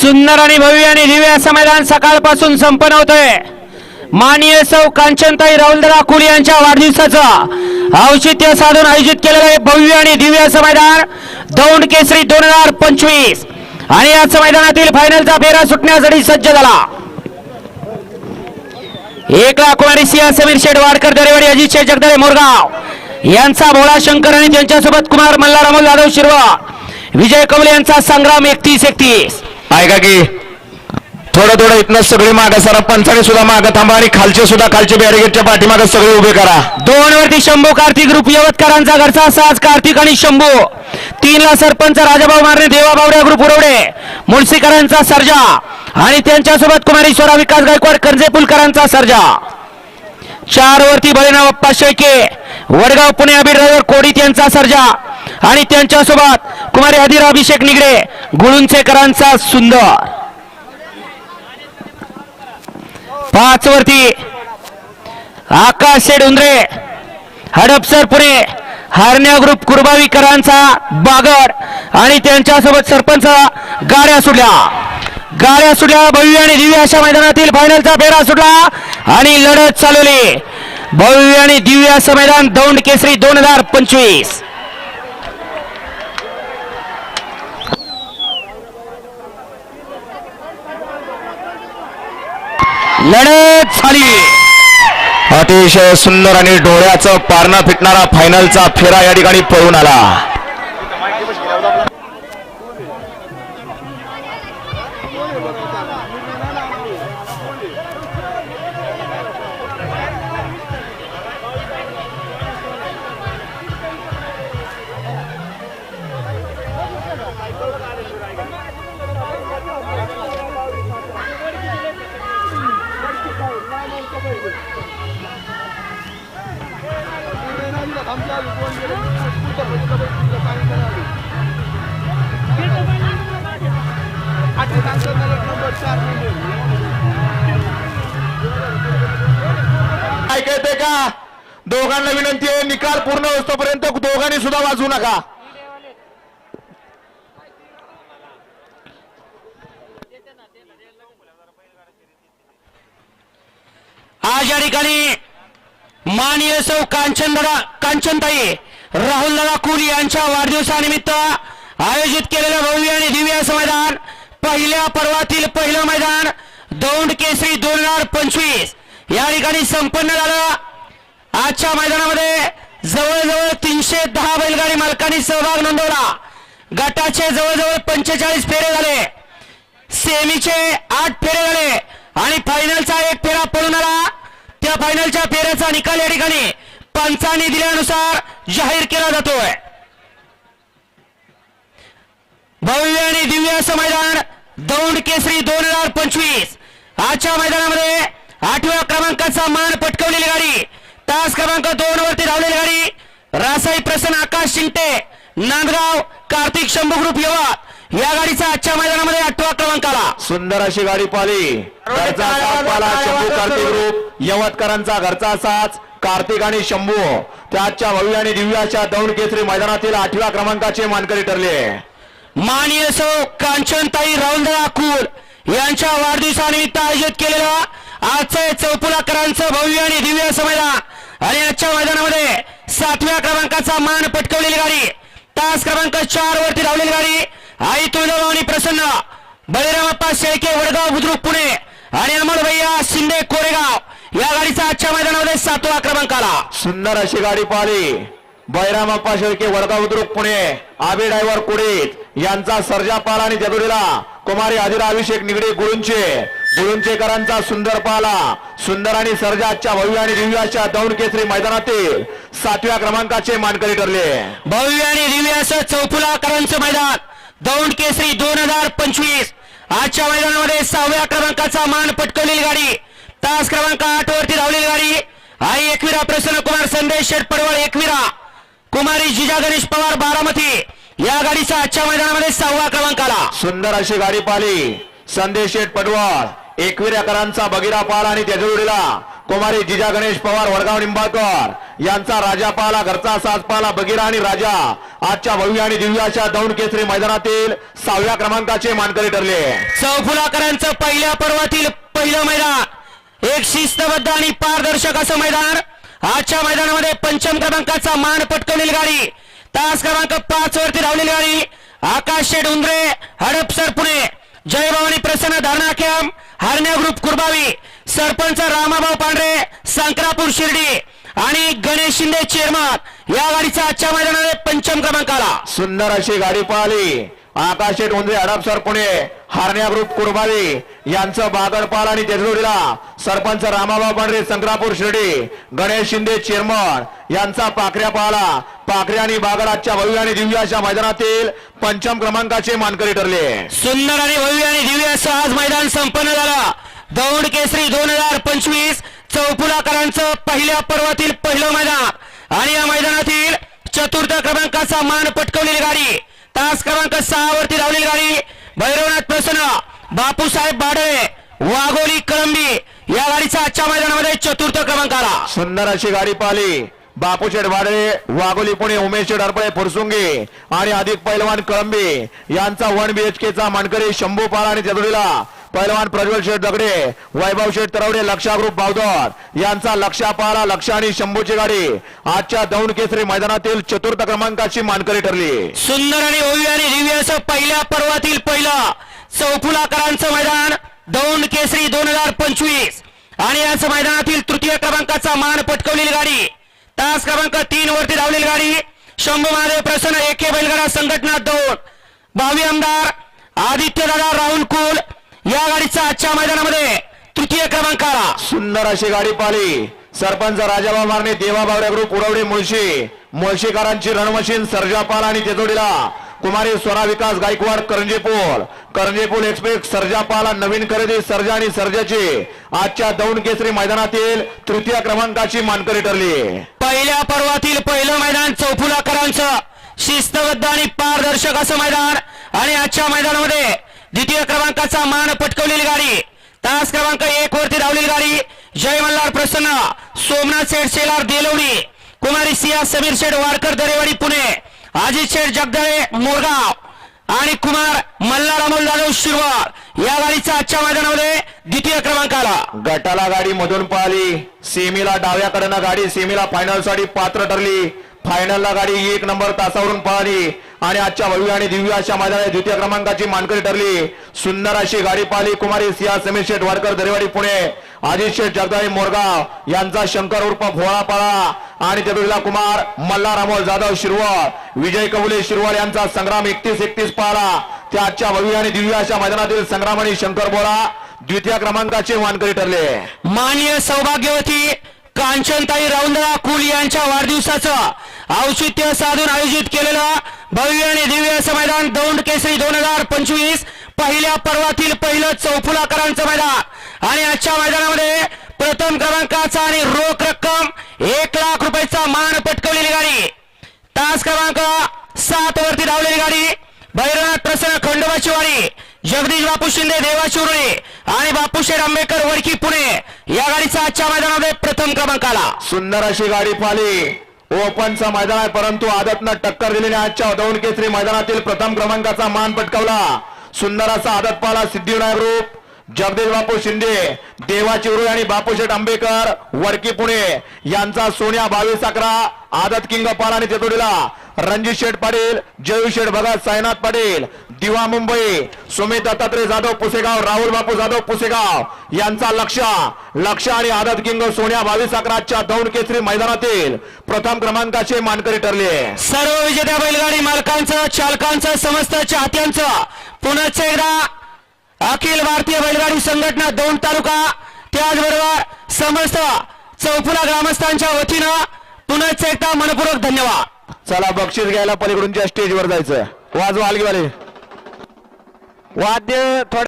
सुंदर आणि भव्य आणि दिव्य असं मैदान सकाळपासून संपन्न होतंय. माननीय सौ कांचनताई राहुलदरा कुल यांच्या वाढदिवसाचं औचित्य साधून आयोजित केलेलं आहे भव्य आणि दिव्य असं मैदान. दौंड केसरी दोन हजार पंचवीस. आणि याच मैदानातील फायनलचा फेरा सुटण्यासाठी सज्ज झाला. एक लाख कुमारी सिंह समीर शेठ वाडकर दरेवाडी अजित शेठ जगदळे मोरगाव. यांचा भोळा शंकर आणि त्यांच्यासोबत कुमार मल्हार अमोल जाधव शिरवा विजय कवले यांचा संग्राम एकतीस एकतीस. ऐका की थोडं थोडं इथनं सगळे मागं सरा पंचाने सुद्धा मागं थांबा आणि खालचे सुद्धा खालचे बॅरिगेटच्या पाठीमागं सगळे उभे करा. दोन वरती शंभू कार्तिक ग्रुप यवतकरांचा घरचा साज कार्तिक आणि शंभू. तीन ला सरपंच राजाभाऊ मारणे देवा बावड्या ग्रुप उरवडे मुळशीकरांचा सर्जा आणि त्यांच्यासोबत कुमारीश्वरा विकास गायकवाड करंजेपुलकरांचा सर्जा. चार वरती बळीनाव अप्पा शेळके वडगाव पुणे अभिराजर कोडीत यांचा सर्जा. आणि त्यांच्यासोबत कुमारी अधीर अभिषेक निगडे गुळुंचेकरांचा सुंदर. पाच वरती आकाश शेड उंद्रे हडपसर पुणे हारण्या ग्रुप कुरबावीकरांचा बागड आणि त्यांच्यासोबत सरपंच गाड्या सुटल्या. गाड्या सुटल्या भव्य आणि दिव्य अशा मैदानातील फायनलचा फेरा सुटला. आणि लढत चालवली. भव्य आणि दिव्य असं मैदान दौंड केसरी दोन हजार पंचवीस. लढत झाली. अतिशय सुंदर आणि डोळ्याचं पारणं फिटणारा फायनलचा फेरा या ठिकाणी पळून आला. ऐकायचंय का? दोघांना विनंती आहे निकाल पूर्ण होतोपर्यंत दोघांनी सुद्धा वाजवू नका. आज या ठिकाणी माननीय सौ कांचन कांचनताई राहुल दादा कुल यांच्या वाढदिवसानिमित्त आयोजित केलेलं भव्य आणि दिव्य असं मैदान पहिल्या पर्वातील पहिलं मैदान दौंड केसरी दोन हजार पंचवीस. या ठिकाणी संपन्न झालं. आजच्या मैदानामध्ये जवळजवळ तीनशे दहा बैलगाडी मालकांनी सहभाग नोंदवला. गटाचे जवळजवळ पंचेचाळीस फेरे झाले. सेमीचे आठ फेरे झाले. आणि फायनलचा एक फेरा पळून आला. त्या फायनलच्या फेऱ्याचा निकाल या ठिकाणी पंचाने दिल्यानुसार जाहीर केला जातोय. भव्य आणि दिव्य असं मैदान दौंड केसरी दोन हजार पंचवीस. आजच्या मैदानामध्ये आठव्या क्रमांकाचा मान पटकवलेली गाडी तास क्रमांक दोन वरती धावलेली गाडी रासाई प्रसन्न आकाश शिंगटे नांदगाव कार्तिक शंभू ग्रुप यवत या गाडीचा आजच्या मैदानामध्ये आठवा क्रमांक आला सुंदर अशी गाडी पाली. घरचा साथ पाला शंभू कार्तिक ग्रुप. यवतकरांचा घरचा साथ कार्तिक आणि शंभू. त्याच्या भव्य आणि दिव्य अशा दौंड केसरी मैदानातील आठव्या क्रमांकाचे मानकरी ठरले. माननीय सौ कांचनताई राहुलदादा कुल यांच्या वाढदिवसानिमित्त आयोजित केलेलं आजचं चौपुलाकरांचं भव्य आणि दिव्य असं मैदान आणि आजच्या मैदानामध्ये सातव्या क्रमांकाचा मान पटकवलेली गाडी तास क्रमांक चार वरती धावलेली गाडी आई तुळजाभवानी प्रसन्न. बळीरामप्पा शेळके वडगाव बुद्रुक पुणे आणि अमोल भैया शिंदे कोरेगाव या गाडीचा आजच्या मैदानामध्ये सातवा क्रमांक आला सुंदर अशी गाडी पाहिली. बैरामप्पा शेळके वडगाव बुद्रुक पुणे आबी ड्रायव्हर कुडीत. यांचा सर्जा पाला आणि जदुरीला. कुमारी आदिरा अभिषेक निगडे गुळुंचे गुळुंचेकरांचा सुंदर पाला. सुंदर आणि सर्जा आजच्या भव्य आणि दिव्य अशा दौंड केसरी मैदानातील सातव्या क्रमांकाचे मानकरी ठरले. भव्य आणि दिव्य असं चौफुलाकरांचं मैदान. दौंड केसरी दोन हजार पंचवीस. आजच्या मैदानामध्ये सहाव्या क्रमांकाचा मान पटकवलेली गाडी. तास क्रमांक आठ वरती धावलेली गाडी. आई एकविरा प्रसन्न कुमार संदेश शेठ पडवळ एकविरा. कुमारी जिजा गणेश पवार बारामती. या गाडीचा आजच्या मैदानामध्ये सहावा क्रमांक आला सुंदर अशी गाडी पाली संदेश शेठ पडवळ. एकविऱ्याकरांचा बगिरा पाल आणि त्याच्या कुमारी जिजा गणेश पवार वडगाव निंबाळकर. यांचा राजा पाला घरचा साज पाला बगिरा आणि राजा. आजच्या भव्य आणि दिव्याच्या दौंड केसरी मैदानातील सहाव्या क्रमांकाचे मानकरी ठरले. चौफुलाकरांचं पहिल्या पर्वातील पहिलं मैदान. एक शिस्तबद्ध आणि पारदर्शक असं मैदान. आजच्या मैदानामध्ये पंचम क्रमांकाचा मान पटकवलेली गाडी तास क्रमांक पाच वरती धावलेली गाडी आकाश शेठ उंद्रे हडपसर पुणे जय भवानी प्रसन्न धारणा कॅम्प. हरण्या ग्रुप कुरबावी. सरपंच रामाभाऊ पांढरे संक्रापूर शिर्डी. आणि गणेश शिंदे चेअरमन या गाडीचा आजच्या मैदानामध्ये पंचम क्रमांकाला. सुंदर अशी गाडी पाहिली. आकाशे डोंगरे हडपसर पुणे हारण्या ग्रुप कुरबावी यांचं बागडपाल आणि तेजोडीला सरपंच रामाभाऊ पांढरे संक्रापूर शिर्डी गणेश शिंदे चेअरमन यांचा पाखऱ्या पाहला पाखऱ्या आणि बागड आजच्या भव्य आणि दिव्य अशा मैदानातील पंचम क्रमांकाचे मानकरी ठरले. सुंदर आणि भव्य आणि दिव्य असं आज मैदान संपन्न झालं. दौंड केसरी दोन हजार पंचवीस चौपुलाकरांचं पहिल्या पर्वातील पहिलं मैदान. आणि या मैदानातील चतुर्थ क्रमांकाचा मान पटकवलेली गाडी. तास क्रमांक सहा वरती धावलेली गाडी. भैरवनाथ प्रसन्न बापूसाहेब बाडवे वाघोली कळंबी या गाडीचा आजच्या मैदानामध्ये चतुर्थ क्रमांकाला. सुंदर अशी गाडी पाहिली. बापूशेठ वाडळे वाघोली पुणे उमेश शेठ फुरसुंगे आणि अधिक पैलवान कळंबे यांचा वन बीएचकेचा मानकरी शंभू पाला आणि तेजुडीला पैलवान प्रज्वल शेठ दगडे वैभव शेठ तरवडे लक्षा ग्रुप बावदर यांचा लक्षा पाला लक्ष आणि शंभूची गाडी. आजच्या दौंड केसरी मैदानातील चतुर्थ क्रमांकाची मानकरी ठरली. सुंदर आणि ओवी आणि दिव्य असं पहिल्या पर्वातील पहिलं चौफुलाकरांचं मैदान दौंड केसरी दोन हजार पंचवीस. आणि याच मैदानातील तृतीय क्रमांकाचा मान पटकवलेली गाडी. तास क्रमांक तीन वरती धावलेली गाडी. शंभू महादेव प्रसन्न एके बैलगाडा संघटना दोन भावी आमदार आदित्यदादा राहुल कुल या गाडीचा आजच्या मैदानामध्ये तृतीय क्रमांकाला. सुंदर अशी गाडी पाहिली. सरपंच राजाभाऊ मारणे देवा बावरे ग्रुप उडवडे मुळशी. मुळशीकरांची रणमशीन सर्जापाल आणि तेजोडीला कुमारी स्वरा विकास गायकवाड करंजेपोल. करंजेपोल एक्सप्रेस सर्जापाल आणि नवीन खरेदी सर्जा आणि सर्जाची. आजच्या दौंड केसरी मैदानातील तृतीय क्रमांकाची मानकरी ठरली. पहिल्या पर्वातील पहिलं मैदान चौफुलाकरांचं. शिस्तबद्ध आणि पारदर्शक असं मैदान. आणि आजच्या मैदानामध्ये द्वितीय क्रमांकाचा मान पटकवलेली गाडी. तास क्रमांक एक वरती धावलेली गाडी. जय मल्हार प्रसन्न. सोमनाथ शेठ शेलार देलवडी कुमारी सिया समीर शेठ वारकर दरेवाडी पुणे. अजित शेठ जगदळे मोरगाव. आणि कुमार मल्हार अमोल जाधव शिरवार या गाडीचा आजच्या मैदानामध्ये द्वितीय क्रमांकाला. गटाला गाडी मधून पाहिली सेमीला डाव्याकडनं गाडी सेमीला फायनलसाठी पात्र ठरली. फायनलला गाडी एक नंबर तासावरून पळाली. आणि आजच्या भव्य आणि दिव्य अशा मैदानात द्वितीय क्रमांकाची मानकरी ठरली. सुंदर अशी गाडी पाहिली. कुमारी सिया समीर शेठ वाडकर दरेवाडी पुणे. अजित शेठ जगदाळी मोरगाव. यांचा शंकर उर्फ भोळापाळा आणि तेजुडीला कुमार मल्हार अमोल जाधव शिरवाळ. विजय कवले शिरवाळ यांचा संग्राम एकतीस एकतीस पाहिला त्या आजच्या भव्य आणि दिव्य अशा मैदानातील संग्राम आणि शंकर बोळा द्वितीय क्रमांकाचे मानकरी ठरले. मान्य सौभाग्यवती कांचनताई राऊंदळा कुल यांच्या वाढदिवसाचं औचित्य साधून आयोजित केलेलं भव्य आणि दिव्य असं मैदान दौंड केसरी दोन हजार पंचवीस पहिल्या पर्वातील पहिलं चौफुलाकरांचं मैदान. आणि आजच्या मैदानामध्ये प्रथम क्रमांकाचा आणि रोख रक्कम एक लाख रुपयाचा मान पटकवलेली गाडी. तास क्रमांक सात वरती धावलेली गाडी. भैरवनाथ प्रसन्न खंडोबाची वाडी जगदीश बापू शिंदे देवाची उरळी आणि बापूशेर आंबेडकर वडकी पुणे. या गाडीचा आजच्या मैदानामध्ये प्रथम क्रमांकाला. सुंदर अशी गाडी पाहिली. ओपनचं मैदान आहे परंतु आदतनं टक्कर दिलेल्या आजच्या दौंड केसरी मैदानातील प्रथम क्रमांकाचा मान पटकावला. सुंदर असा आदत पाला सिद्धिविनायक रूप. जगदीश बापू शिंदे देवाची उरुळी आणि बापूशेठ आंबेकर वडकी पुणे. यांचा सोन्या बावीस अकरा आदत किंग पाला आणि तेतुडीला. रणजित शेठ पाटील जयू शेठ भगत साईनाथ पाटील दिवा मुंबई सुमित दत्तात्रय जाधव पुसेगाव राहुल बापू जाधव पुसेगाव यांचा लक्ष लक्ष आणि आदत किंग सोन्या बावीस अकराच्या दौंड केसरी मैदानातील प्रथम क्रमांकाचे मानकरी ठरले. सर्व विजेत्या बैलगाडी मालकांचं चालकांचं समस्त चाहत्यांचं पुनश्च एकदा अखिल भारतीय बैलगाडी संघटना दोन तालुका त्याचबरोबर समस्त चौफुला ग्रामस्थांच्या वतीनं पुनश्च एकदा मनपूर्वक धन्यवाद. चला बक्षीस घ्यायला पलीकडूनच्या स्टेजवर जायचं. वाजवा हलगीवाले वाद्य थोडं